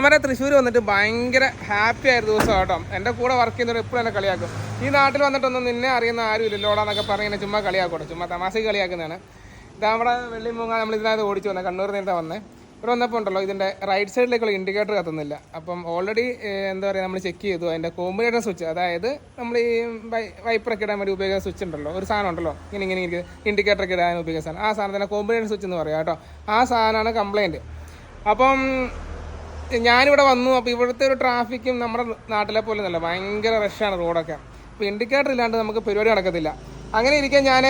നമ്മുടെ തൃശ്ശൂർ വന്നിട്ട് ഭയങ്കര ഹാപ്പി ആയ ദിവസം കേട്ടോ. എന്റെ കൂടെ വർക്ക് ചെയ്യുന്നവർ എപ്പോഴും എന്നെ കളിയാക്കും. ഈ നാട്ടിൽ വന്നിട്ടൊന്നും നിന്നെ അറിയുന്ന ആരും ഇല്ലല്ലോടാന്നൊക്കെ പറഞ്ഞ് ചുമ്മാ കളിയാക്കോട്ടെ ചുമ്മാ തമാശ കളിയാക്കുന്നതാണ്. ഇത് നമ്മുടെ വെള്ളിമൂങ്ങ നമ്മൾ ഇതിനകത്ത് ഓടിച്ചു വന്നത് കണ്ണൂർ നേരത്തെ വന്നേ. ഇവിടെ വന്നപ്പോൾ ഉണ്ടല്ലോ ഇതിന്റെ റൈറ്റ് സൈഡിലേക്കുള്ള ഇൻഡിക്കേറ്റർ കത്തുന്നില്ല. അപ്പം ഓൾറെഡി എന്താ പറയുക നമ്മൾ ചെക്ക് ചെയ്തു. അതിന്റെ കോമ്പിനേറ്റർ സ്വിച്ച് അതായത് നമ്മൾ ഈ വൈപ്പറൊക്കെ ഇടാൻ വേണ്ടി ഉപയോഗിക്കുന്ന സ്വിച്ച് ഉണ്ടല്ലോ. ഒരു സാധനം ഉണ്ടല്ലോ ഇങ്ങനെ ഇങ്ങനെ ഇങ്ങനെ ഇൻഡിക്കേറ്റർ ഇടാൻ ഉപയോഗിക്കുന്ന സാധനം. ആ സാധനത്തിന്റെ കോമ്പിനേറ്റർ സ്വിച്ച് എന്ന് പറയാം കേട്ടോ. ആ സാധനമാണ് കംപ്ലയിന്റ് അപ്പം ഞാനിവിടെ വന്നു അപ്പോൾ ഇവിടുത്തെ ഒരു ട്രാഫിക്കും നമ്മുടെ നാട്ടിലെ പോലെ നല്ല ഭയങ്കര റഷാണ് റോഡൊക്കെ അപ്പോൾ ഇൻഡിക്കേറ്റർ ഇല്ലാണ്ട് നമുക്ക് പരിപാടി നടക്കത്തില്ല. അങ്ങനെ ഇരിക്കാൻ ഞാൻ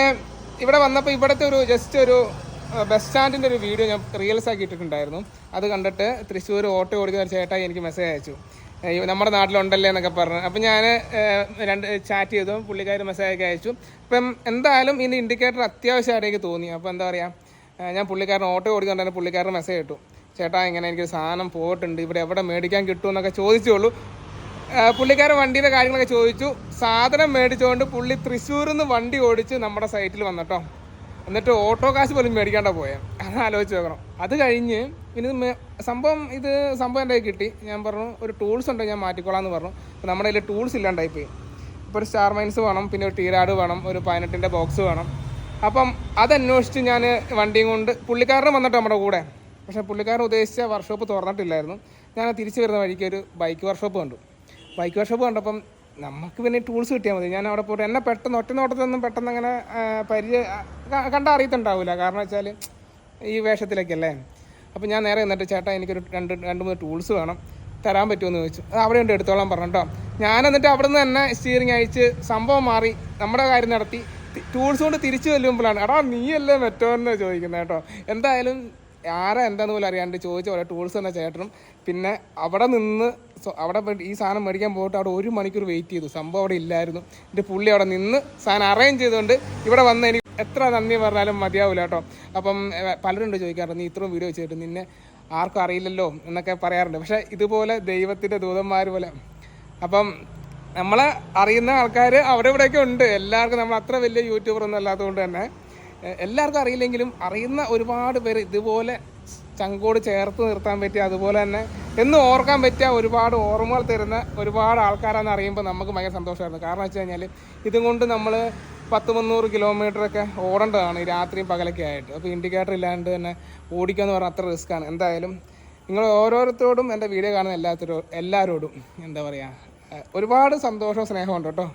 ഇവിടെ വന്നപ്പോൾ ഇവിടുത്തെ ഒരു ജസ്റ്റ് ഒരു ബസ് സ്റ്റാൻഡിന്റെ ഒരു വീഡിയോ ഞാൻ റീൽസ് ആക്കി ഇട്ടിട്ടുണ്ടായിരുന്നു. അത് കണ്ടിട്ട് തൃശ്ശൂർ ഓട്ടോ ഓടിക്കുന്ന ഒരു ചേട്ടായി എനിക്ക് മെസ്സേജ് അയച്ചു. നമ്മുടെ നാട്ടിലുണ്ടല്ലേ എന്നൊക്കെ പറഞ്ഞു. അപ്പം ഞാൻ രണ്ട് ചാറ്റ് ചെയ്തു. പുള്ളിക്കാർ മെസ്സേജ് ഒക്കെ അയച്ചു. അപ്പം എന്തായാലും ഇതിന്റെ ഇൻഡിക്കേറ്റർ അത്യാവശ്യമായിട്ട് എനിക്ക് തോന്നി. അപ്പോൾ എന്താ പറയുക ഞാൻ പുള്ളിക്കാരൻ ഓട്ടോ ഓടിക്കൊണ്ടാണ് പുള്ളിക്കാരൻ മെസ്സേജ് ഇട്ടു. ചേട്ടാ ഇങ്ങനെ എനിക്ക് സാധനം പോയിട്ടുണ്ട്. ഇവിടെ എവിടെ മേടിക്കാൻ കിട്ടുമെന്നൊക്കെ ചോദിച്ചുള്ളൂ പുള്ളിക്കാരൻ വണ്ടിയുടെ കാര്യങ്ങളൊക്കെ ചോദിച്ചു. സാധനം മേടിച്ചുകൊണ്ട് പുള്ളി തൃശ്ശൂരിൽ നിന്ന് വണ്ടി ഓടിച്ച് നമ്മുടെ സൈറ്റിൽ വന്നിട്ടോ. എന്നിട്ട് ഓട്ടോ കാശ് പോലും മേടിക്കാണ്ട പോയെ. അത് ആലോചിച്ച് നോക്കണം. അത് കഴിഞ്ഞ് മേ- സംഭവം ഇത് സംഭവം എന്റെ കിട്ടി. ഞാൻ പറഞ്ഞു ഒരു ടൂൾസ് ഉണ്ടോ? ഞാൻ മാറ്റിക്കോളാം എന്ന് പറഞ്ഞു. അപ്പോൾ നമ്മുടെ കയ്യിൽ ടൂൾസ് ഇല്ലാണ്ടായി പോയി ഇപ്പോൾ ഒരു സ്റ്റാർ മൈൻസ് വേണം പിന്നെ ഒരു ടീരാഡ് വേണം ഒരു പതിനെട്ടിന്റെ ബോക്സ് വേണം. അപ്പം അതന്വേഷിച്ച് ഞാൻ വണ്ടിയും കൊണ്ട് പുള്ളിക്കാരനും വന്നിട്ടോ നമ്മുടെ കൂടെ. പക്ഷേ പുള്ളിക്കാരൻ ഉദ്ദേശിച്ച വർക്ക്ഷോപ്പ് തുറന്നിട്ടില്ലായിരുന്നു. ഞാൻ തിരിച്ചു വരുന്ന വഴിക്ക് ഒരു ബൈക്ക് വർക്ക്ഷോപ്പ് കണ്ടു. ബൈക്ക് വർക്ക്ഷോപ്പ് കണ്ടപ്പം നമുക്ക് പിന്നെ ടൂൾസ് കിട്ടിയാൽ മതി. ഞാൻ അവിടെ പോയിട്ട് എന്നെ പെട്ടെന്ന് ഒറ്റ നോട്ടത്തൊന്നും പെട്ടെന്ന് അങ്ങനെ പരിചയ ക- അറിയത്തുണ്ടാവില്ല കാരണം വെച്ചാൽ ഈ വേഷത്തിലേക്കല്ലേ അപ്പം ഞാൻ നേരെ എന്നിട്ട് ചേട്ടാ എനിക്കൊരു രണ്ട് രണ്ട് മൂന്ന് ടൂൾസ് വേണം. തരാൻ പറ്റുമെന്ന് ചോദിച്ചു. അത് അവിടെ ഉണ്ട് എടുത്തോളാൻ പറഞ്ഞു കേട്ടോ ഞാൻ എന്നിട്ട് അവിടെ നിന്ന് തന്നെ സ്റ്റീറിങ് അയച്ച് സംഭവം മാറി നമ്മുടെ കാര്യം നടത്തി. ടൂൾസ് കൊണ്ട് തിരിച്ചു ചെല്ലുമ്പോഴാണ്. എടാ നീയല്ലേ മെറ്റോന്ന് ചോദിക്കുന്നത് കേട്ടോ. എന്തായാലും ആരാ എന്താന്ന് പോലും അറിയാണ്ട് ചോദിച്ച പോലെ ടൂൾസ് എന്ന ചേട്ടനും. പിന്നെ അവിടെ നിന്ന് അവിടെ ഈ സാധനം മേടിക്കാൻ പോയിട്ട് അവിടെ ഒരു മണിക്കൂർ വെയിറ്റ് ചെയ്തു. സംഭവം അവിടെ ഇല്ലായിരുന്നു. എന്റെ പുള്ളി അവിടെ നിന്ന് സാധനം അറേഞ്ച് ചെയ്തുകൊണ്ട് ഇവിടെ വന്ന് എനിക്ക് എത്ര നന്ദി പറഞ്ഞാലും മതിയാവില്ല കേട്ടോ. അപ്പം ഏഹ്, പലരും ഉണ്ട് ചോദിക്കാറുണ്ട് നീ ഇത്രയും വീഡിയോ ചെയ്തിട്ട് നിന്നെ ആർക്കും അറിയില്ലല്ലോ? എന്നൊക്കെ പറയാറുണ്ട്. പക്ഷേ ഇതുപോലെ ദൈവത്തിന്റെ ദൂതന്മാർ പോലെ. അപ്പം നമ്മളെ അറിയുന്ന ആൾക്കാർ അവിടെ ഇവിടെയൊക്കെ ഉണ്ട്. എല്ലാവർക്കും നമ്മൾ അത്ര വലിയ യൂട്യൂബർ ഒന്നും അല്ലാത്തതുകൊണ്ട് തന്നെ എല്ലാവർക്കും അറിയില്ലെങ്കിലും അറിയുന്ന ഒരുപാട് പേര് ഇതുപോലെ ചങ്കോട് ചേർത്ത് നിർത്താൻ പറ്റിയ അതുപോലെ തന്നെ എന്ന് ഓർക്കാൻ പറ്റിയ ഒരുപാട് ഓർമ്മകൾ തരുന്ന ഒരുപാട് ആൾക്കാരാണെന്ന് അറിയുമ്പോൾ നമുക്ക് ഭയങ്കര സന്തോഷമായിരുന്നു. കാരണം വെച്ച് കഴിഞ്ഞാൽ ഇതും കൊണ്ട് നമ്മൾ പത്ത് മുന്നൂറ് കിലോമീറ്ററൊക്കെ ഓടേണ്ടതാണ് ഈ രാത്രിയും പകലൊക്കെ ആയിട്ട്. അപ്പോൾ ഇൻഡിക്കേറ്റർ ഇല്ലാണ്ട് തന്നെ ഓടിക്കുക എന്ന് പറഞ്ഞാൽ അത്ര റിസ്ക്കാണ് എന്തായാലും നിങ്ങൾ ഓരോരുത്തരോടും എന്റെ വീഡിയോ കാണുന്ന എല്ലാത്തരോ എല്ലാവരോടും എന്താ പറയുക ഒരുപാട് സന്തോഷവും സ്നേഹമുണ്ട് കേട്ടോ.